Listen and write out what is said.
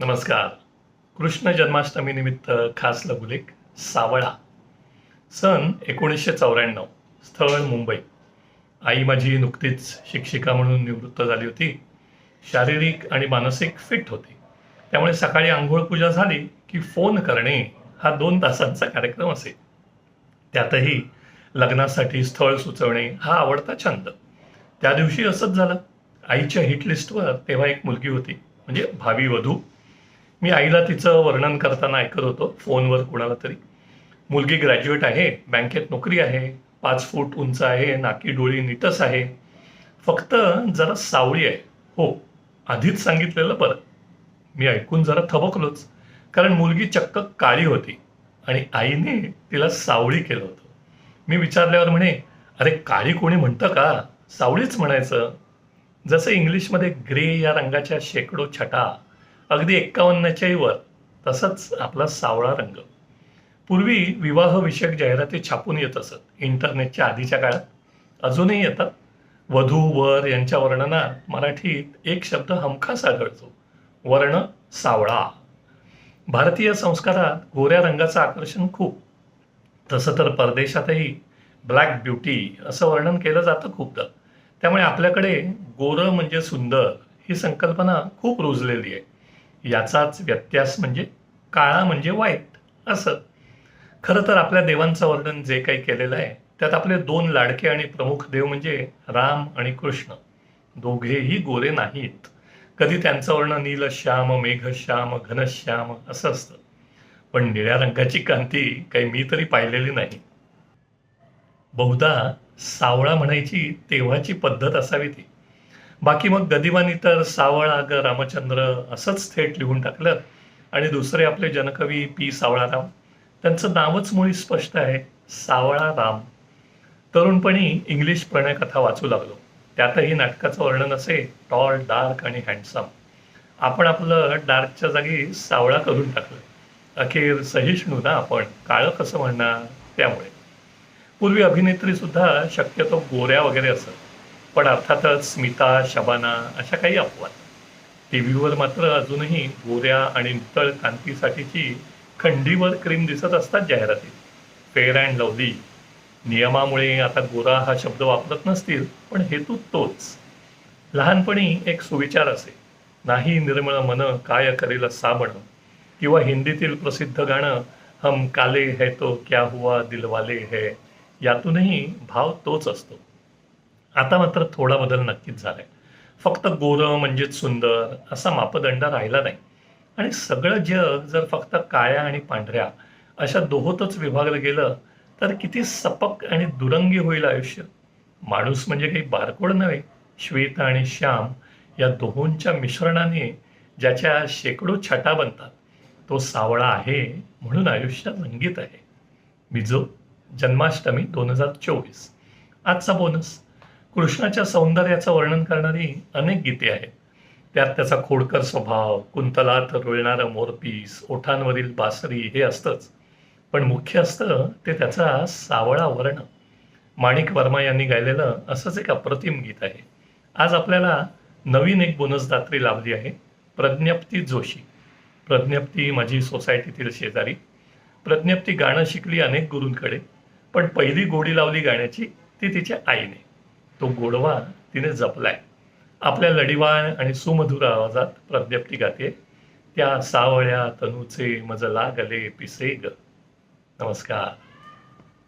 नमस्कार. कृष्ण जन्माष्टमी निमित्त खास लघुलेख सावळा. सन एकोणीसशे चौऱ्याण्णव स्थळ मुंबई. आई माझी नुकतीच शिक्षिका म्हणून निवृत्त झाली होती. शारीरिक आणि मानसिक फिट होती. त्यामुळे सकाळी आंघोळ पूजा झाली की फोन करणे हा दोन तासांचा कार्यक्रम असे. त्यातही लग्नासाठी स्थळ सुचवणे हा आवडता छंद. त्या दिवशी असंच झालं. आईच्या हिट लिस्टवर तेव्हा एक मुलगी होती म्हणजे भावी वधू. मी आईला तिचं वर्णन करताना ऐकत होतो फोनवर कुणाला तरी. मुलगी ग्रॅज्युएट आहे बँकेत नोकरी आहे पाच फूट उंच आहे नाकी डोळी नीटच आहे. फक्त जरा सावळी आहे. हो आधीच सांगितलेलं बरं मी ऐकून जरा थबकलोच कारण मुलगी चक्क काळी होती आणि आईने तिला सावळी केलं होतं. मी विचारल्यावर म्हणे अरे काळी कोणी म्हणतं का? सावळीच म्हणायचं. जसं इंग्लिशमध्ये ग्रे या रंगाच्या शेकडो छटा अगदी एक्कावन्नच्याही वर. तसंच आपला सावळा रंग. पूर्वी विवाहविषयक जाहिराती छापून येत असत. इंटरनेटच्या आधीच्या काळात अजूनही येतात. वधू वर यांच्या वर्णनात मराठीत एक शब्द हमखास आढळतो वर्ण सावळा. भारतीय संस्कारात गोऱ्या रंगाचं आकर्षण खूप. तसं तर परदेशातही ब्लॅक ब्युटी असं वर्णन केलं जातं खूपदा. त्यामुळे आपल्याकडे गोरं म्हणजे सुंदर ही संकल्पना खूप रुजलेली आहे. याचाच व्यत्यास म्हणजे काळा म्हणजे वाईट असं. खरं तर आपल्या देवांचं वर्णन जे काही केलेलं आहे त्यात आपले दोन लाडके आणि प्रमुख देव म्हणजे राम आणि कृष्ण. दोघेही गोरे नाहीत. कधी त्यांचं वर्णन नीलश्याम मेघश्याम घनश्याम असं असतं. पण निळ्या रंगाची कांती काही मी तरी पाहिलेली नाही. बहुधा सावळा म्हणायची तेव्हाची पद्धत असावी ती. बाकी मग गदिमानी तर सावळा ग रामचंद्र असंच थेट लिहून टाकलं. आणि दुसरे आपले जनकवी पी सावळाराम. त्यांचं नावच मुळी स्पष्ट आहे सावळा राम तरुणपणी इंग्लिश प्रणयकथा वाचू लागलो. त्यातही नाटकाचं वर्णन असे टॉल डार्क आणि हँडसम आपण आपलं डार्कच्या जागी सावळा करून टाकलं. अखेर सहिष्णू ना आपण काळं कसं म्हणणार? त्यामुळे. पूर्वी अभिनेत्री सुद्धा शक्यतो गोऱ्या वगैरे असत. पण अर्थातच स्मिता शबाना अशा काही अपवाद. टी व्हीवर मात्र अजूनही गोऱ्या आणि नितळ कांतीसाठीची खंडीवर क्रीम दिसत असतात जाहिरातीत फेअर अँड लवली नियमामुळे आता गोरा हा शब्द वापरत नसतील पण हेतू तोच. लहानपणी एक सुविचार असे. नाही निर्मळ मन काय करेल साबण किंवा हिंदीतील प्रसिद्ध गाणं हम काले है तो क्या हुआ दिलवाले है. यातूनही भाव तोच असतो. आता मात्र थोडा बदल नक्कीच झालाय. फक्त गोरं म्हणजेच सुंदर असा मापदंड राहिला नाही. आणि सगळं जग जर फक्त काळ्या आणि पांढऱ्या अशा दोहोतच विभागलं गेलं तर किती सपक आणि दुरंगी होईल आयुष्य. माणूस म्हणजे काही बारकोड नव्हे. श्वेत आणि श्याम या दोहोंच्या मिश्रणाने ज्याच्या शेकडो छटा बनतात तो सावळा आहे म्हणून आयुष्य रंगीत आहे. मिजो जन्माष्टमी दोन हजार चोवीस. आजचा बोनस कृष्णाच्या सौंदर्याचं वर्णन करणारी अनेक गीते आहेत. त्यात त्याचा खोडकर स्वभाव कुंतलात रुळणारं मोरपीस ओठांवरील बासरी हे असतंच. पण मुख्य असतं ते त्याचा सावळा वर्ण. माणिक वर्मा यांनी गायलेलं असंच एक अप्रतिम गीत आहे. आज आपल्याला नवीन एक बोनसदात्री लाभली आहे प्रज्ञप्ती जोशी. प्रज्ञप्ती माझी सोसायटीतील शेजारी. प्रज्ञप्ती गाणं शिकली अनेक गुरूंकडे पण पहिली गोडी लावली गाण्याची ती तिच्या आईने. तो गोडवा तिने जपलाय. आपल्या लढीवाळ आणि सुमधुर आवाजात प्रज्ञप्ती गाते त्या सावळ्या तनूचे मज लागले पिसे ग. नमस्कार.